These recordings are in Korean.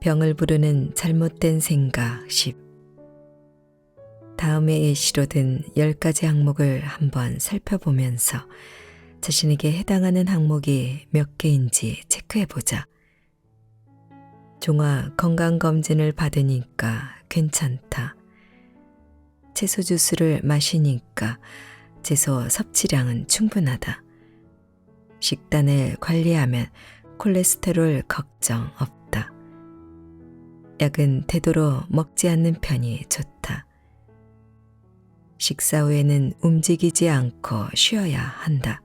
병을 부르는 잘못된 생각 10. 다음에 예시로 든 10가지 항목을 한번 살펴보면서 자신에게 해당하는 항목이 몇 개인지 체크해 보자. 종아 건강검진을 받으니까 괜찮다. 채소 주스를 마시니까 채소 섭취량은 충분하다. 식단을 관리하면 콜레스테롤 걱정 없다. 약은 되도록 먹지 않는 편이 좋다. 식사 후에는 움직이지 않고 쉬어야 한다.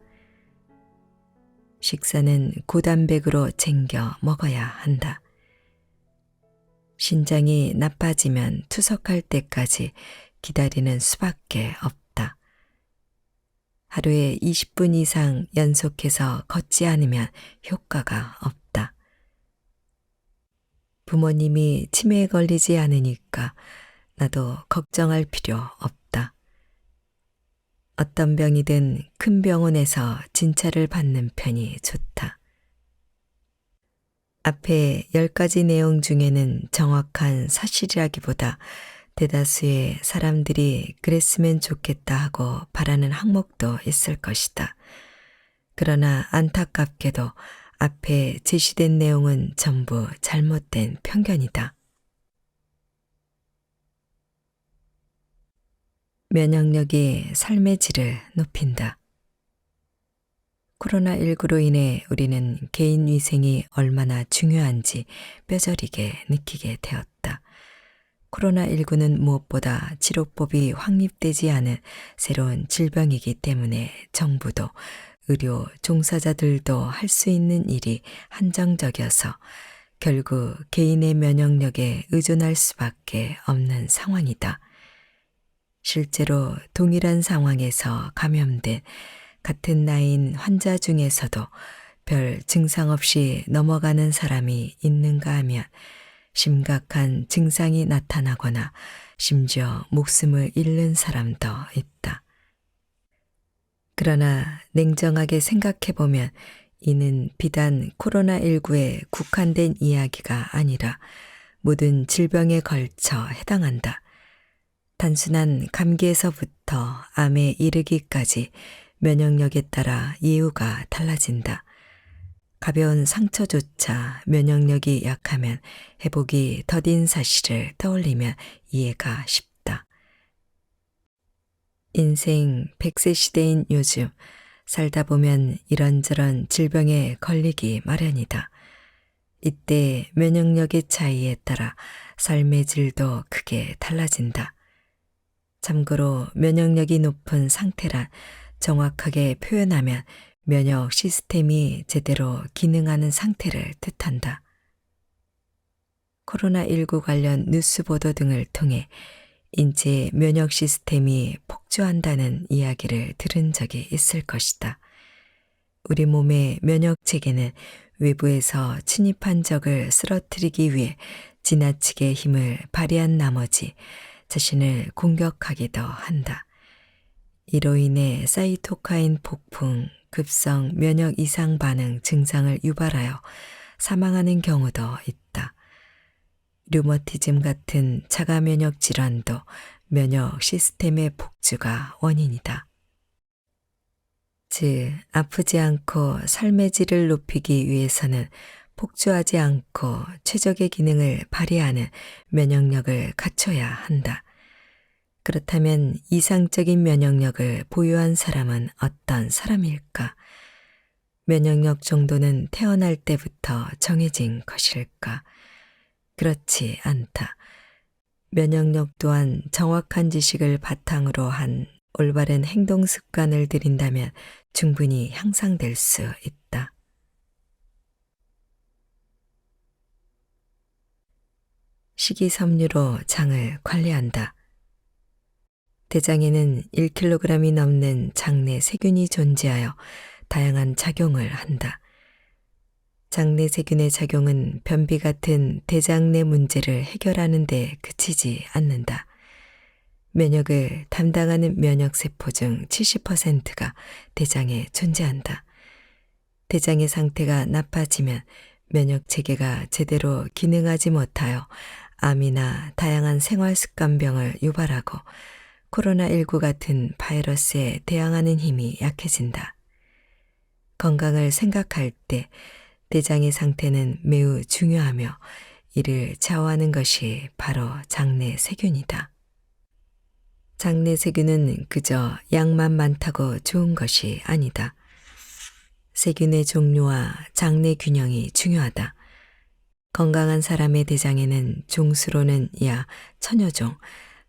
식사는 고단백으로 챙겨 먹어야 한다. 신장이 나빠지면 투석할 때까지 기다리는 수밖에 없다. 하루에 20분 이상 연속해서 걷지 않으면 효과가 없다. 부모님이 치매에 걸리지 않으니까 나도 걱정할 필요 없다. 어떤 병이든 큰 병원에서 진찰을 받는 편이 좋다. 앞에 10가지 내용 중에는 정확한 사실이라기보다 대다수의 사람들이 그랬으면 좋겠다 하고 바라는 항목도 있을 것이다. 그러나 안타깝게도 앞에 제시된 내용은 전부 잘못된 편견이다. 면역력이 삶의 질을 높인다. 코로나19로 인해 우리는 개인 위생이 얼마나 중요한지 뼈저리게 느끼게 되었다. 코로나19는 무엇보다 치료법이 확립되지 않은 새로운 질병이기 때문에 정부도 의료 종사자들도 할 수 있는 일이 한정적이어서 결국 개인의 면역력에 의존할 수밖에 없는 상황이다. 실제로 동일한 상황에서 감염된 같은 나이인 환자 중에서도 별 증상 없이 넘어가는 사람이 있는가 하면 심각한 증상이 나타나거나 심지어 목숨을 잃는 사람도 있다. 그러나 냉정하게 생각해보면 이는 비단 코로나19에 국한된 이야기가 아니라 모든 질병에 걸쳐 해당한다. 단순한 감기에서부터 암에 이르기까지 면역력에 따라 이유가 달라진다. 가벼운 상처조차 면역력이 약하면 회복이 더딘 사실을 떠올리면 이해가 쉽다. 인생 100세 시대인 요즘 살다 보면 이런저런 질병에 걸리기 마련이다. 이때 면역력의 차이에 따라 삶의 질도 크게 달라진다. 참고로 면역력이 높은 상태란 정확하게 표현하면 면역 시스템이 제대로 기능하는 상태를 뜻한다. 코로나19 관련 뉴스 보도 등을 통해 인체 면역 시스템이 폭주한다는 이야기를 들은 적이 있을 것이다. 우리 몸의 면역 체계는 외부에서 침입한 적을 쓰러뜨리기 위해 지나치게 힘을 발휘한 나머지 자신을 공격하기도 한다. 이로 인해 사이토카인 폭풍, 급성 면역 이상 반응 증상을 유발하여 사망하는 경우도 있다. 류머티즘 같은 자가 면역 질환도 면역 시스템의 폭주가 원인이다. 즉, 아프지 않고 삶의 질을 높이기 위해서는 폭주하지 않고 최적의 기능을 발휘하는 면역력을 갖춰야 한다. 그렇다면 이상적인 면역력을 보유한 사람은 어떤 사람일까? 면역력 정도는 태어날 때부터 정해진 것일까? 그렇지 않다. 면역력 또한 정확한 지식을 바탕으로 한 올바른 행동 습관을 들인다면 충분히 향상될 수 있다. 식이섬유로 장을 관리한다. 대장에는 1kg이 넘는 장내 세균이 존재하여 다양한 작용을 한다. 장내 세균의 작용은 변비 같은 대장 내 문제를 해결하는 데 그치지 않는다. 면역을 담당하는 면역세포 중 70%가 대장에 존재한다. 대장의 상태가 나빠지면 면역 체계가 제대로 기능하지 못하여 암이나 다양한 생활 습관병을 유발하고 코로나19 같은 바이러스에 대항하는 힘이 약해진다. 건강을 생각할 때 대장의 상태는 매우 중요하며 이를 좌우하는 것이 바로 장내 세균이다. 장내 세균은 그저 양만 많다고 좋은 것이 아니다. 세균의 종류와 장내 균형이 중요하다. 건강한 사람의 대장에는 종수로는 약 천여 종,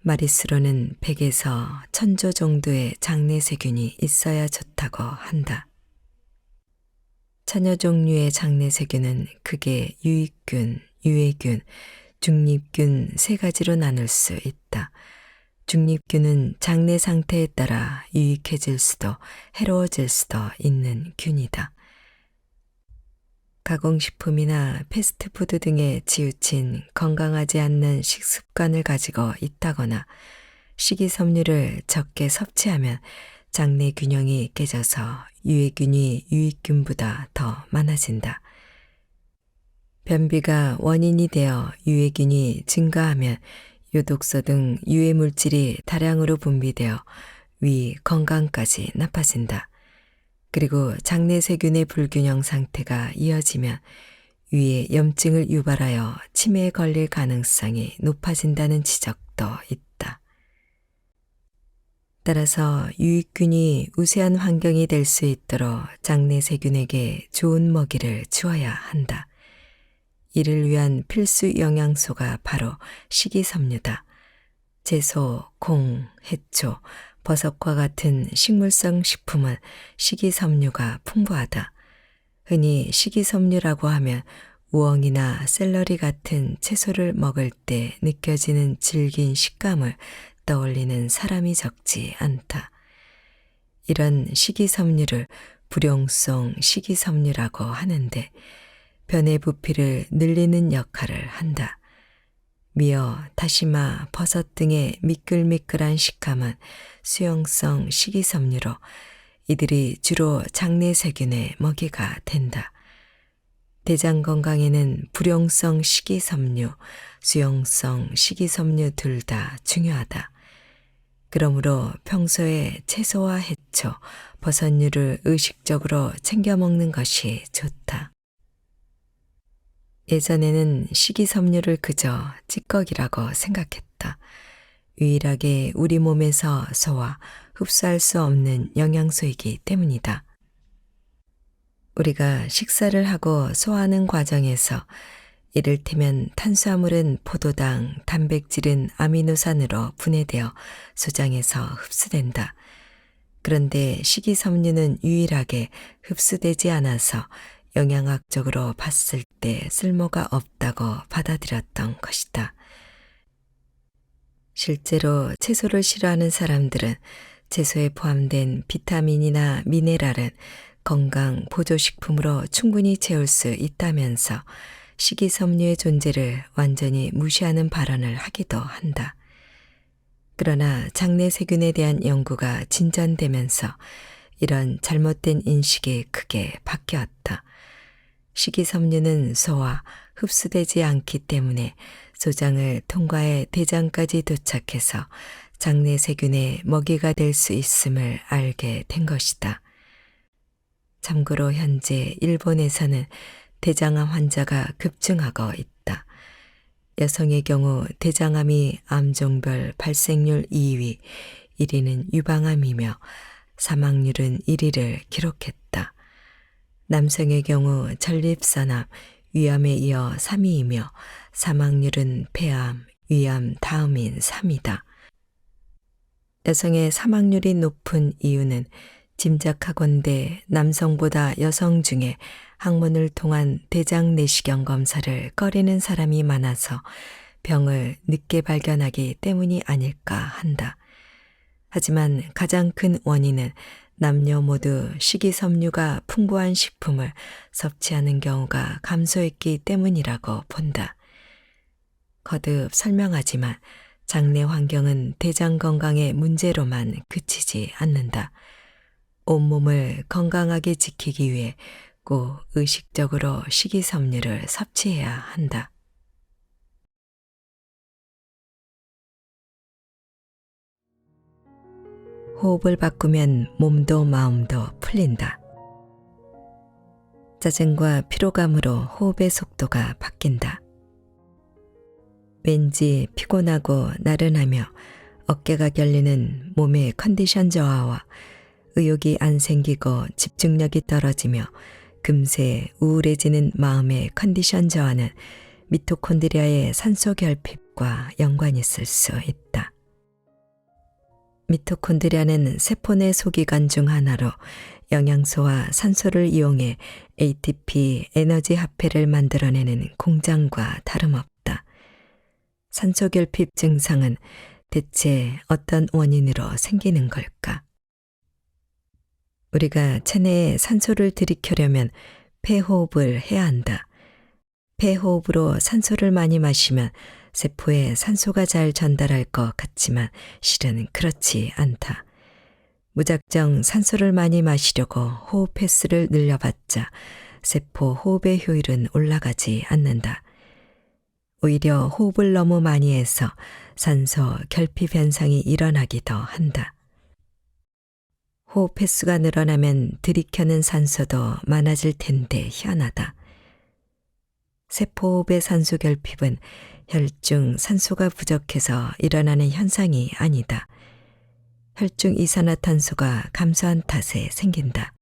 마리수로는 100에서 1000조 정도의 장내 세균이 있어야 좋다고 한다. 천여 종류의 장내 세균은 크게 유익균, 유해균, 중립균 세 가지로 나눌 수 있다. 중립균은 장내 상태에 따라 유익해질 수도 해로워질 수도 있는 균이다. 가공식품이나 패스트푸드 등에 치우친 건강하지 않는 식습관을 가지고 있다거나 식이섬유를 적게 섭취하면 장내 균형이 깨져서 유해균이 유익균보다 더 많아진다. 변비가 원인이 되어 유해균이 증가하면 요독소 등 유해 물질이 다량으로 분비되어 위 건강까지 나빠진다. 그리고 장내 세균의 불균형 상태가 이어지면 위에 염증을 유발하여 치매에 걸릴 가능성이 높아진다는 지적도 있다. 따라서 유익균이 우세한 환경이 될 수 있도록 장내 세균에게 좋은 먹이를 주어야 한다. 이를 위한 필수 영양소가 바로 식이섬유다. 채소, 콩, 해초, 버섯과 같은 식물성 식품은 식이섬유가 풍부하다. 흔히 식이섬유라고 하면 우엉이나 샐러리 같은 채소를 먹을 때 느껴지는 질긴 식감을 떠올리는 사람이 적지 않다. 이런 식이섬유를 불용성 식이섬유라고 하는데 변의 부피를 늘리는 역할을 한다. 미어, 다시마, 버섯 등의 미끌미끌한 식감은 수용성 식이섬유로 이들이 주로 장내 세균의 먹이가 된다. 대장 건강에는 불용성 식이섬유, 수용성 식이섬유 둘 다 중요하다. 그러므로 평소에 채소와 해초, 버섯류를 의식적으로 챙겨 먹는 것이 좋다. 예전에는 식이섬유를 그저 찌꺼기라고 생각했다. 유일하게 우리 몸에서 소화, 흡수할 수 없는 영양소이기 때문이다. 우리가 식사를 하고 소화하는 과정에서 이를테면 탄수화물은 포도당, 단백질은 아미노산으로 분해되어 소장에서 흡수된다. 그런데 식이섬유는 유일하게 흡수되지 않아서 영양학적으로 봤을 때 쓸모가 없다고 받아들였던 것이다. 실제로 채소를 싫어하는 사람들은 채소에 포함된 비타민이나 미네랄은 건강 보조식품으로 충분히 채울 수 있다면서 식이섬유의 존재를 완전히 무시하는 발언을 하기도 한다. 그러나 장내 세균에 대한 연구가 진전되면서 이런 잘못된 인식이 크게 바뀌었다. 식이섬유는 소화, 흡수되지 않기 때문에 소장을 통과해 대장까지 도착해서 장내 세균의 먹이가 될 수 있음을 알게 된 것이다. 참고로 현재 일본에서는 대장암 환자가 급증하고 있다. 여성의 경우 대장암이 암종별 발생률 2위, 1위는 유방암이며 사망률은 1위를 기록했다. 남성의 경우 전립선암, 위암에 이어 3위이며 사망률은 폐암, 위암 다음인 3위다. 여성의 사망률이 높은 이유는 짐작하건대 남성보다 여성 중에 항문을 통한 대장 내시경 검사를 꺼리는 사람이 많아서 병을 늦게 발견하기 때문이 아닐까 한다. 하지만 가장 큰 원인은 남녀 모두 식이섬유가 풍부한 식품을 섭취하는 경우가 감소했기 때문이라고 본다. 거듭 설명하지만 장내 환경은 대장 건강의 문제로만 그치지 않는다. 온몸을 건강하게 지키기 위해 자꾸 의식적으로 식이섬유를 섭취해야 한다. 호흡을 바꾸면 몸도 마음도 풀린다. 짜증과 피로감으로 호흡의 속도가 바뀐다. 왠지 피곤하고 나른하며 어깨가 결리는 몸의 컨디션 저하와 의욕이 안 생기고 집중력이 떨어지며 금세 우울해지는 마음의 컨디션 저하는 미토콘드리아의 산소 결핍과 연관이 있을 수 있다. 미토콘드리아는 세포 내 소기관 중 하나로 영양소와 산소를 이용해 ATP 에너지 합폐를 만들어내는 공장과 다름없다. 산소 결핍 증상은 대체 어떤 원인으로 생기는 걸까? 우리가 체내에 산소를 들이켜려면 폐호흡을 해야 한다. 폐호흡으로 산소를 많이 마시면 세포에 산소가 잘 전달할 것 같지만 실은 그렇지 않다. 무작정 산소를 많이 마시려고 호흡 횟수를 늘려봤자 세포 호흡의 효율은 올라가지 않는다. 오히려 호흡을 너무 많이 해서 산소 결핍 현상이 일어나기도 한다. 호흡 횟수가 늘어나면 들이켜는 산소도 많아질 텐데 희한하다. 세포호흡의 산소 결핍은 혈중 산소가 부족해서 일어나는 현상이 아니다. 혈중 이산화탄소가 감소한 탓에 생긴다.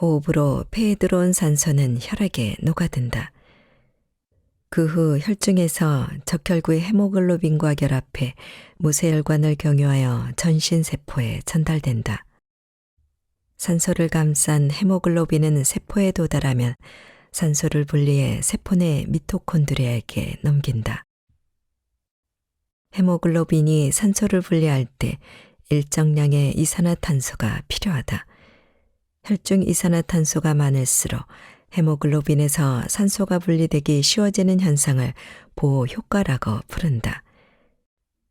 호흡으로 폐에 들어온 산소는 혈액에 녹아든다. 그 후 혈중에서 적혈구의 헤모글로빈과 결합해 무쇠혈관을 경유하여 전신세포에 전달된다. 산소를 감싼 헤모글로빈은 세포에 도달하면 산소를 분리해 세포 내 미토콘드리아에게 넘긴다. 헤모글로빈이 산소를 분리할 때 일정량의 이산화탄소가 필요하다. 혈중 이산화탄소가 많을수록 헤모글로빈에서 산소가 분리되기 쉬워지는 현상을 보호 효과라고 부른다.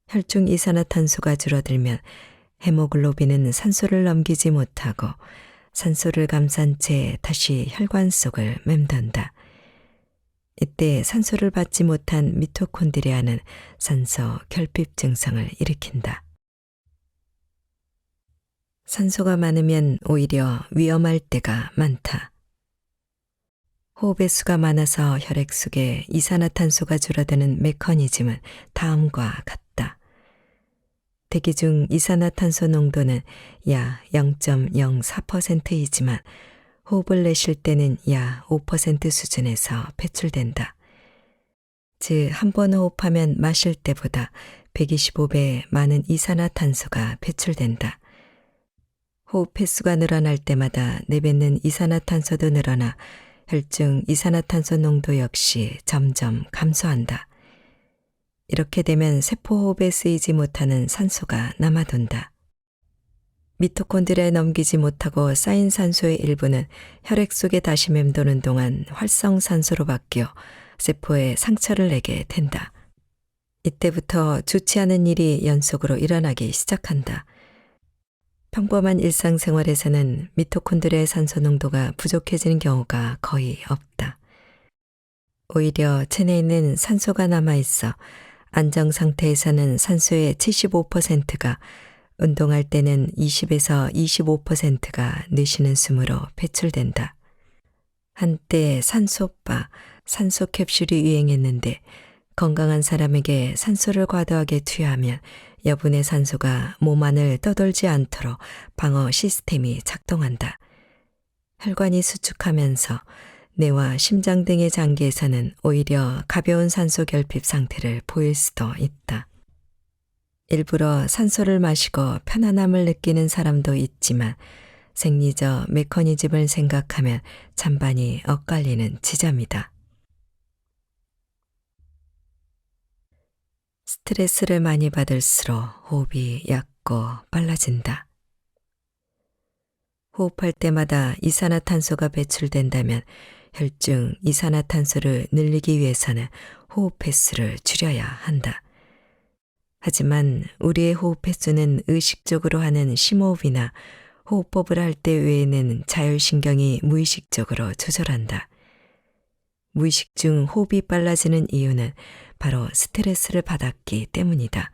혈중 이산화탄소가 줄어들면 헤모글로빈은 산소를 넘기지 못하고 산소를 감싼 채 다시 혈관 속을 맴돈다. 이때 산소를 받지 못한 미토콘드리아는 산소 결핍 증상을 일으킨다. 산소가 많으면 오히려 위험할 때가 많다. 호흡의 수가 많아서 혈액 속에 이산화탄소가 줄어드는 메커니즘은 다음과 같다. 대기 중 이산화탄소 농도는 약 0.04%이지만 호흡을 내쉴 때는 약 5% 수준에서 배출된다. 즉, 한 번 호흡하면 마실 때보다 125배 많은 이산화탄소가 배출된다. 호흡 횟수가 늘어날 때마다 내뱉는 이산화탄소도 늘어나 혈중 이산화탄소 농도 역시 점점 감소한다. 이렇게 되면 세포호흡에 쓰이지 못하는 산소가 남아돈다. 미토콘드리아에 넘기지 못하고 쌓인 산소의 일부는 혈액 속에 다시 맴도는 동안 활성산소로 바뀌어 세포에 상처를 내게 된다. 이때부터 좋지 않은 일이 연속으로 일어나기 시작한다. 평범한 일상생활에서는 미토콘드리아의 산소 농도가 부족해지는 경우가 거의 없다. 오히려 체내에 있는 산소가 남아있어 안정 상태에서는 산소의 75%가 운동할 때는 20에서 25%가 내쉬는 숨으로 배출된다. 한때 산소바, 산소 캡슐이 유행했는데 건강한 사람에게 산소를 과도하게 투여하면 여분의 산소가 몸 안을 떠돌지 않도록 방어 시스템이 작동한다. 혈관이 수축하면서 뇌와 심장 등의 장기에서는 오히려 가벼운 산소 결핍 상태를 보일 수도 있다. 일부러 산소를 마시고 편안함을 느끼는 사람도 있지만 생리적 메커니즘을 생각하면 찬반이 엇갈리는 지점이다. 스트레스를 많이 받을수록 호흡이 얕고 빨라진다. 호흡할 때마다 이산화탄소가 배출된다면 혈중 이산화탄소를 늘리기 위해서는 호흡 횟수를 줄여야 한다. 하지만 우리의 호흡 횟수는 의식적으로 하는 심호흡이나 호흡법을 할 때 외에는 자율신경이 무의식적으로 조절한다. 무의식 중 호흡이 빨라지는 이유는 바로 스트레스를 받았기 때문이다.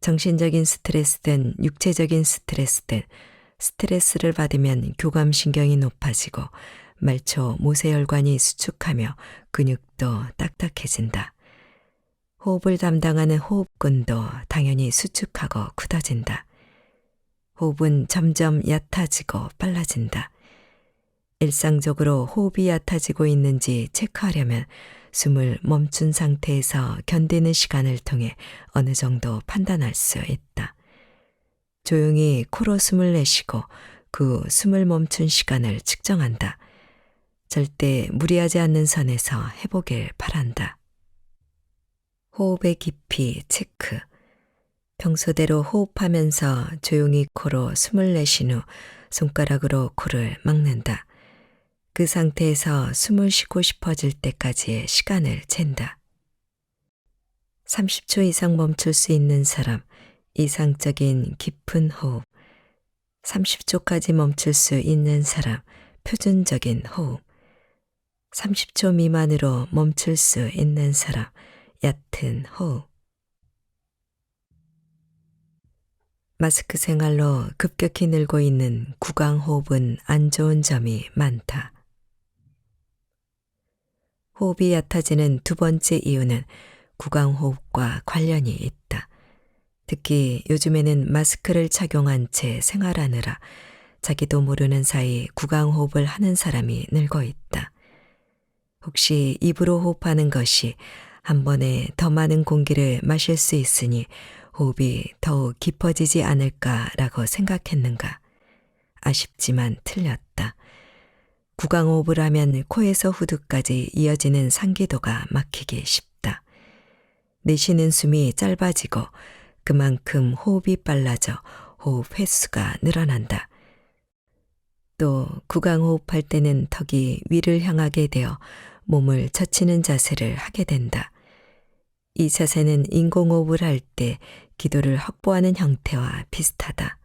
정신적인 스트레스든 육체적인 스트레스든 스트레스를 받으면 교감신경이 높아지고 말초 모세혈관이 수축하며 근육도 딱딱해진다. 호흡을 담당하는 호흡근도 당연히 수축하고 굳어진다. 호흡은 점점 얕아지고 빨라진다. 일상적으로 호흡이 얕아지고 있는지 체크하려면 숨을 멈춘 상태에서 견디는 시간을 통해 어느 정도 판단할 수 있다. 조용히 코로 숨을 내쉬고 그 숨을 멈춘 시간을 측정한다. 절대 무리하지 않는 선에서 해보길 바란다. 호흡의 깊이 체크. 평소대로 호흡하면서 조용히 코로 숨을 내쉰 후 손가락으로 코를 막는다. 그 상태에서 숨을 쉬고 싶어질 때까지의 시간을 잰다. 30초 이상 멈출 수 있는 사람, 이상적인 깊은 호흡. 30초까지 멈출 수 있는 사람, 표준적인 호흡. 30초 미만으로 멈출 수 있는 사람, 얕은 호흡. 마스크 생활로 급격히 늘고 있는 구강 호흡은 안 좋은 점이 많다. 호흡이 얕아지는 두 번째 이유는 구강 호흡과 관련이 있다. 특히 요즘에는 마스크를 착용한 채 생활하느라 자기도 모르는 사이 구강 호흡을 하는 사람이 늘고 있다. 혹시 입으로 호흡하는 것이 한 번에 더 많은 공기를 마실 수 있으니 호흡이 더욱 깊어지지 않을까라고 생각했는가? 아쉽지만 틀렸다. 구강호흡을 하면 코에서 후두까지 이어지는 상기도가 막히기 쉽다. 내쉬는 숨이 짧아지고 그만큼 호흡이 빨라져 호흡 횟수가 늘어난다. 또 구강호흡할 때는 턱이 위를 향하게 되어 몸을 젖히는 자세를 하게 된다. 이 자세는 인공호흡을 할 때 기도를 확보하는 형태와 비슷하다.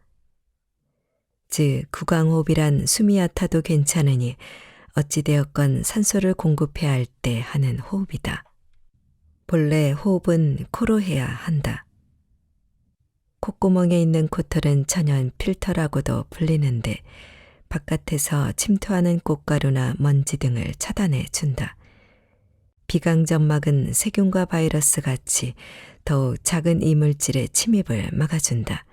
즉, 구강호흡이란 숨이 얕아도 괜찮으니 어찌되었건 산소를 공급해야 할 때 하는 호흡이다. 본래 호흡은 코로 해야 한다. 콧구멍에 있는 코털은 천연 필터라고도 불리는데 바깥에서 침투하는 꽃가루나 먼지 등을 차단해 준다. 비강점막은 세균과 바이러스 같이 더욱 작은 이물질의 침입을 막아준다.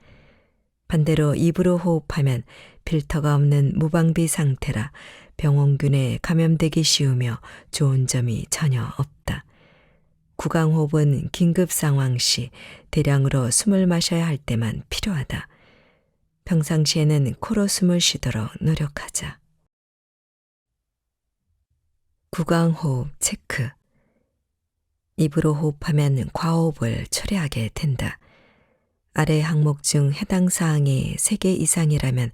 반대로 입으로 호흡하면 필터가 없는 무방비 상태라 병원균에 감염되기 쉬우며 좋은 점이 전혀 없다. 구강호흡은 긴급 상황 시 대량으로 숨을 마셔야 할 때만 필요하다. 평상시에는 코로 숨을 쉬도록 노력하자. 구강호흡 체크. 입으로 호흡하면 과호흡을 초래하게 된다. 아래 항목 중 해당 사항이 3개 이상이라면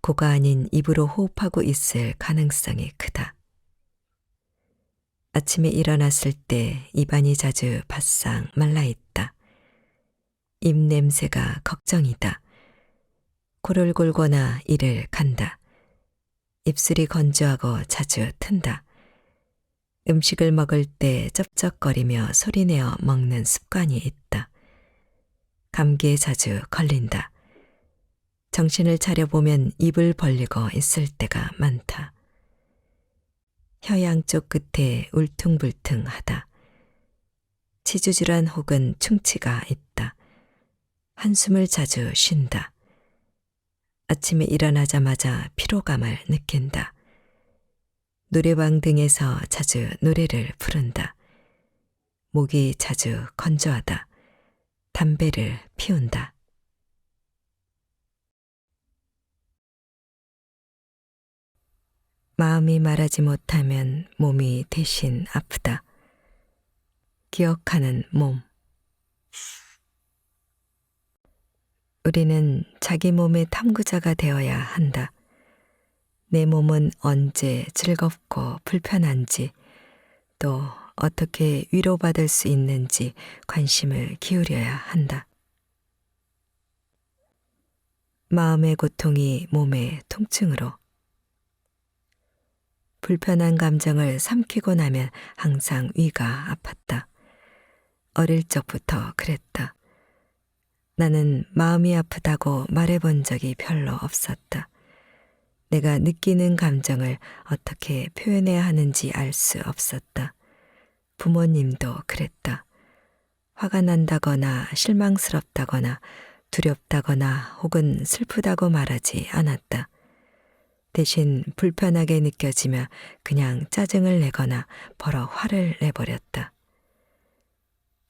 코가 아닌 입으로 호흡하고 있을 가능성이 크다. 아침에 일어났을 때 입안이 자주 바싹 말라 있다. 입 냄새가 걱정이다. 코를 골거나 이를 간다. 입술이 건조하고 자주 튼다. 음식을 먹을 때 쩝쩝거리며 소리내어 먹는 습관이 있다. 감기에 자주 걸린다. 정신을 차려보면 입을 벌리고 있을 때가 많다. 혀 양쪽 끝에 울퉁불퉁하다. 치주질환 혹은 충치가 있다. 한숨을 자주 쉰다. 아침에 일어나자마자 피로감을 느낀다. 노래방 등에서 자주 노래를 부른다. 목이 자주 건조하다. 담배를 피운다. 마음이 말하지 못하면 몸이 대신 아프다. 기억하는 몸. 우리는 자기 몸의 탐구자가 되어야 한다. 내 몸은 언제 즐겁고 불편한지 또 어떻게 위로받을 수 있는지 관심을 기울여야 한다. 마음의 고통이 몸의 통증으로 불편한 감정을 삼키고 나면 항상 위가 아팠다. 어릴 적부터 그랬다. 나는 마음이 아프다고 말해본 적이 별로 없었다. 내가 느끼는 감정을 어떻게 표현해야 하는지 알 수 없었다. 부모님도 그랬다. 화가 난다거나 실망스럽다거나 두렵다거나 혹은 슬프다고 말하지 않았다. 대신 불편하게 느껴지며 그냥 짜증을 내거나 버럭 화를 내버렸다.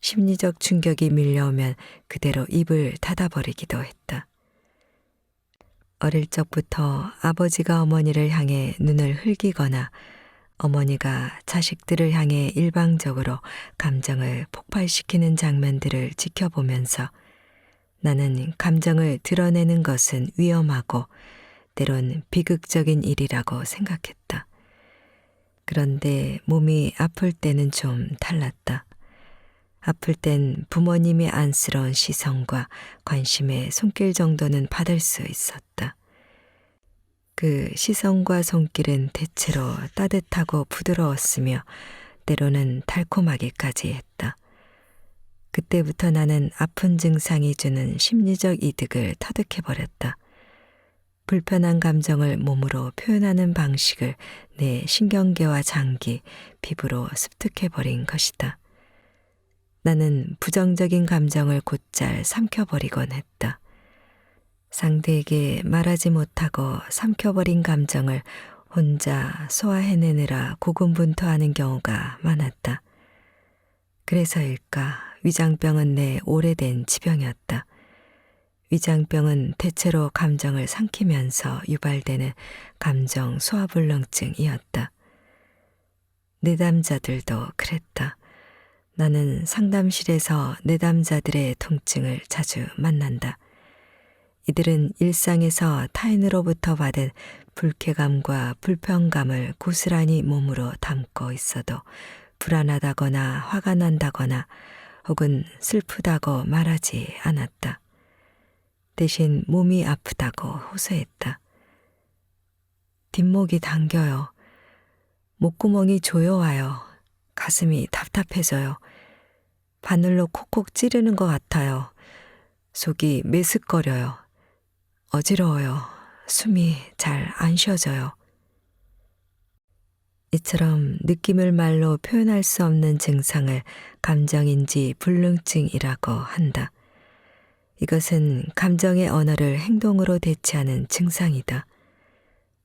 심리적 충격이 밀려오면 그대로 입을 닫아버리기도 했다. 어릴 적부터 아버지가 어머니를 향해 눈을 흘기거나 어머니가 자식들을 향해 일방적으로 감정을 폭발시키는 장면들을 지켜보면서 나는 감정을 드러내는 것은 위험하고 때론 비극적인 일이라고 생각했다. 그런데 몸이 아플 때는 좀 달랐다. 아플 땐 부모님의 안쓰러운 시선과 관심의 손길 정도는 받을 수 있었다. 그 시선과 손길은 대체로 따뜻하고 부드러웠으며 때로는 달콤하기까지 했다. 그때부터 나는 아픈 증상이 주는 심리적 이득을 터득해버렸다. 불편한 감정을 몸으로 표현하는 방식을 내 신경계와 장기, 피부로 습득해버린 것이다. 나는 부정적인 감정을 곧잘 삼켜버리곤 했다. 상대에게 말하지 못하고 삼켜버린 감정을 혼자 소화해내느라 고군분투하는 경우가 많았다. 그래서일까 위장병은 내 오래된 지병이었다. 위장병은 대체로 감정을 삼키면서 유발되는 감정 소화불능증이었다. 내담자들도 그랬다. 나는 상담실에서 내담자들의 통증을 자주 만난다. 이들은 일상에서 타인으로부터 받은 불쾌감과 불편감을 고스란히 몸으로 담고 있어도 불안하다거나 화가 난다거나 혹은 슬프다고 말하지 않았다. 대신 몸이 아프다고 호소했다. 뒷목이 당겨요. 목구멍이 조여와요. 가슴이 답답해져요. 바늘로 콕콕 찌르는 것 같아요. 속이 메스꺼려요. 어지러워요. 숨이 잘 안 쉬어져요. 이처럼 느낌을 말로 표현할 수 없는 증상을 감정인지 불능증이라고 한다. 이것은 감정의 언어를 행동으로 대체하는 증상이다.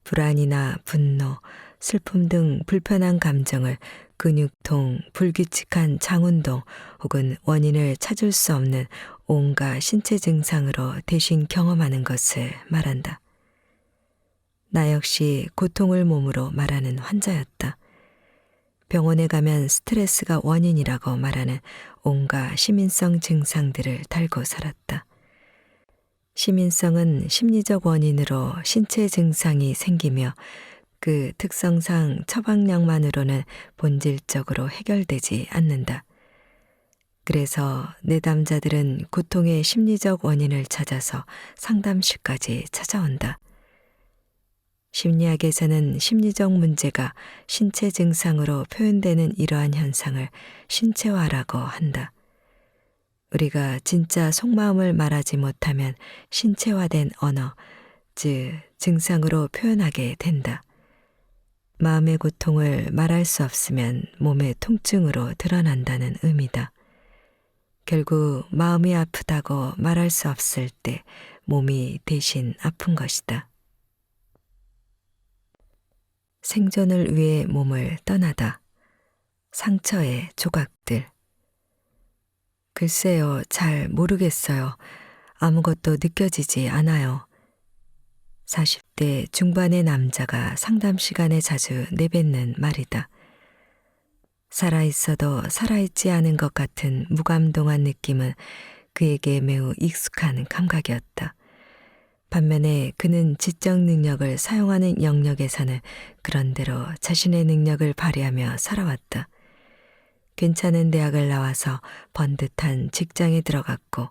불안이나 분노, 슬픔 등 불편한 감정을 근육통, 불규칙한 장운동 혹은 원인을 찾을 수 없는 온갖 신체 증상으로 대신 경험하는 것을 말한다. 나 역시 고통을 몸으로 말하는 환자였다. 병원에 가면 스트레스가 원인이라고 말하는 온갖 시민성 증상들을 달고 살았다. 시민성은 심리적 원인으로 신체 증상이 생기며 그 특성상 처방약만으로는 본질적으로 해결되지 않는다. 그래서 내담자들은 고통의 심리적 원인을 찾아서 상담실까지 찾아온다. 심리학에서는 심리적 문제가 신체 증상으로 표현되는 이러한 현상을 신체화라고 한다. 우리가 진짜 속마음을 말하지 못하면 신체화된 언어, 즉 증상으로 표현하게 된다. 마음의 고통을 말할 수 없으면 몸의 통증으로 드러난다는 의미다. 결국 마음이 아프다고 말할 수 없을 때 몸이 대신 아픈 것이다. 생존을 위해 몸을 떠나다. 상처의 조각들. 글쎄요, 잘 모르겠어요. 아무것도 느껴지지 않아요. 40대 중반의 남자가 상담 시간에 자주 내뱉는 말이다. 살아있어도 살아있지 않은 것 같은 무감동한 느낌은 그에게 매우 익숙한 감각이었다. 반면에 그는 지적 능력을 사용하는 영역에서는 그런대로 자신의 능력을 발휘하며 살아왔다. 괜찮은 대학을 나와서 번듯한 직장에 들어갔고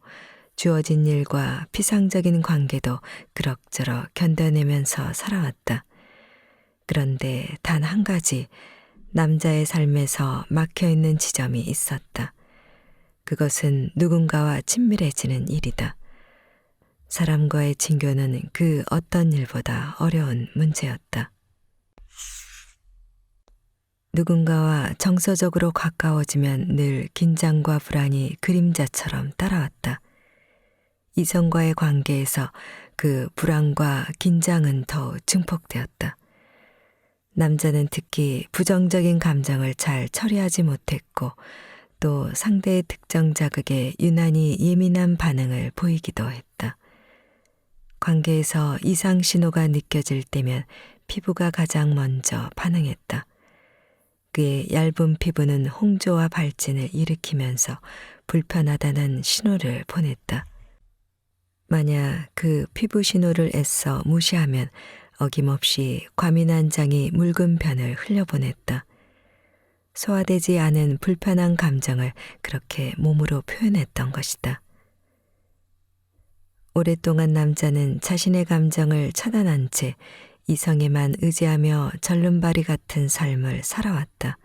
주어진 일과 피상적인 관계도 그럭저럭 견뎌내면서 살아왔다. 그런데 단 한 가지 남자의 삶에서 막혀 있는 지점이 있었다. 그것은 누군가와 친밀해지는 일이다. 사람과의 친교는 그 어떤 일보다 어려운 문제였다. 누군가와 정서적으로 가까워지면 늘 긴장과 불안이 그림자처럼 따라왔다. 이성과의 관계에서 그 불안과 긴장은 더 증폭되었다. 남자는 특히 부정적인 감정을 잘 처리하지 못했고 또 상대의 특정 자극에 유난히 예민한 반응을 보이기도 했다. 관계에서 이상 신호가 느껴질 때면 피부가 가장 먼저 반응했다. 그의 얇은 피부는 홍조와 발진을 일으키면서 불편하다는 신호를 보냈다. 만약 그 피부 신호를 애써 무시하면 어김없이 과민한 장이 묽은 변을 흘려보냈다. 소화되지 않은 불편한 감정을 그렇게 몸으로 표현했던 것이다. 오랫동안 남자는 자신의 감정을 차단한 채 이성에만 의지하며 절름발이 같은 삶을 살아왔다.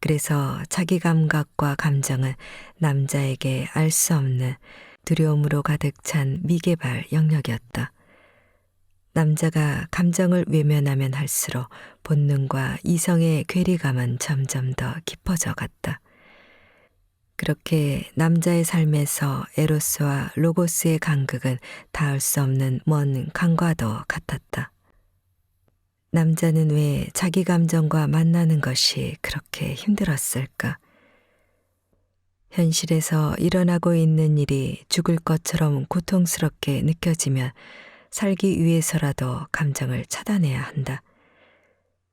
그래서 자기 감각과 감정은 남자에게 알 수 없는 두려움으로 가득 찬 미개발 영역이었다. 남자가 감정을 외면하면 할수록 본능과 이성의 괴리감은 점점 더 깊어져 갔다. 그렇게 남자의 삶에서 에로스와 로고스의 간극은 닿을 수 없는 먼 강과도 같았다. 남자는 왜 자기 감정과 만나는 것이 그렇게 힘들었을까? 현실에서 일어나고 있는 일이 죽을 것처럼 고통스럽게 느껴지면 살기 위해서라도 감정을 차단해야 한다.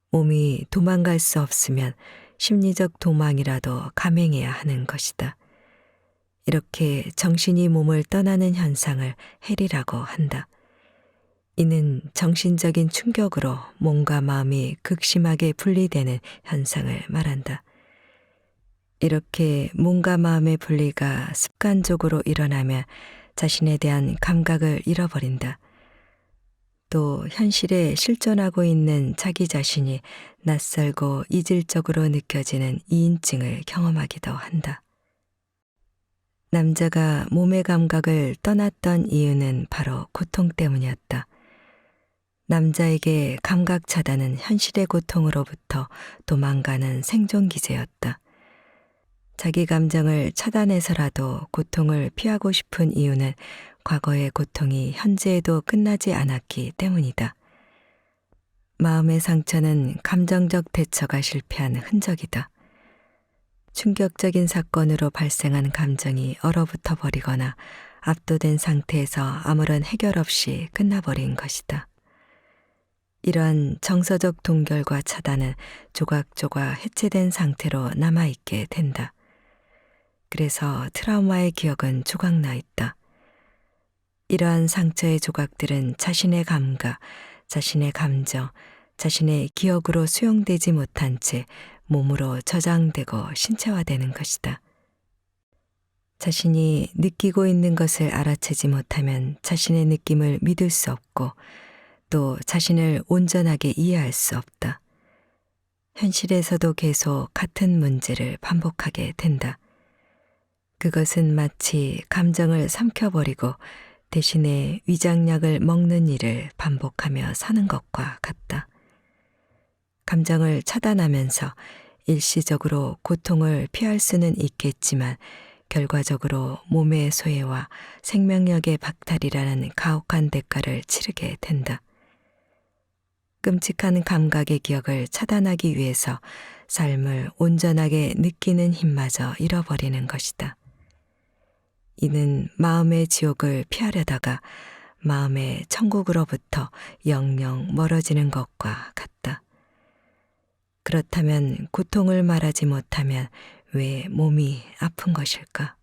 몸이 도망갈 수 없으면 심리적 도망이라도 감행해야 하는 것이다. 이렇게 정신이 몸을 떠나는 현상을 해리라고 한다. 이는 정신적인 충격으로 몸과 마음이 극심하게 분리되는 현상을 말한다. 이렇게 몸과 마음의 분리가 습관적으로 일어나면 자신에 대한 감각을 잃어버린다. 또 현실에 실존하고 있는 자기 자신이 낯설고 이질적으로 느껴지는 이인증을 경험하기도 한다. 남자가 몸의 감각을 떠났던 이유는 바로 고통 때문이었다. 남자에게 감각 차단은 현실의 고통으로부터 도망가는 생존 기제였다. 자기 감정을 차단해서라도 고통을 피하고 싶은 이유는 과거의 고통이 현재에도 끝나지 않았기 때문이다. 마음의 상처는 감정적 대처가 실패한 흔적이다. 충격적인 사건으로 발생한 감정이 얼어붙어 버리거나 압도된 상태에서 아무런 해결 없이 끝나버린 것이다. 이러한 정서적 동결과 차단은 조각조각 해체된 상태로 남아있게 된다. 그래서 트라우마의 기억은 조각나 있다. 이러한 상처의 조각들은 자신의 감각, 자신의 감정, 자신의 기억으로 수용되지 못한 채 몸으로 저장되고 신체화되는 것이다. 자신이 느끼고 있는 것을 알아채지 못하면 자신의 느낌을 믿을 수 없고 또 자신을 온전하게 이해할 수 없다. 현실에서도 계속 같은 문제를 반복하게 된다. 그것은 마치 감정을 삼켜버리고 대신에 위장약을 먹는 일을 반복하며 사는 것과 같다. 감정을 차단하면서 일시적으로 고통을 피할 수는 있겠지만 결과적으로 몸의 소외와 생명력의 박탈이라는 가혹한 대가를 치르게 된다. 끔찍한 감각의 기억을 차단하기 위해서 삶을 온전하게 느끼는 힘마저 잃어버리는 것이다. 이는 마음의 지옥을 피하려다가 마음의 천국으로부터 영영 멀어지는 것과 같다. 그렇다면 고통을 말하지 못하면 왜 몸이 아픈 것일까?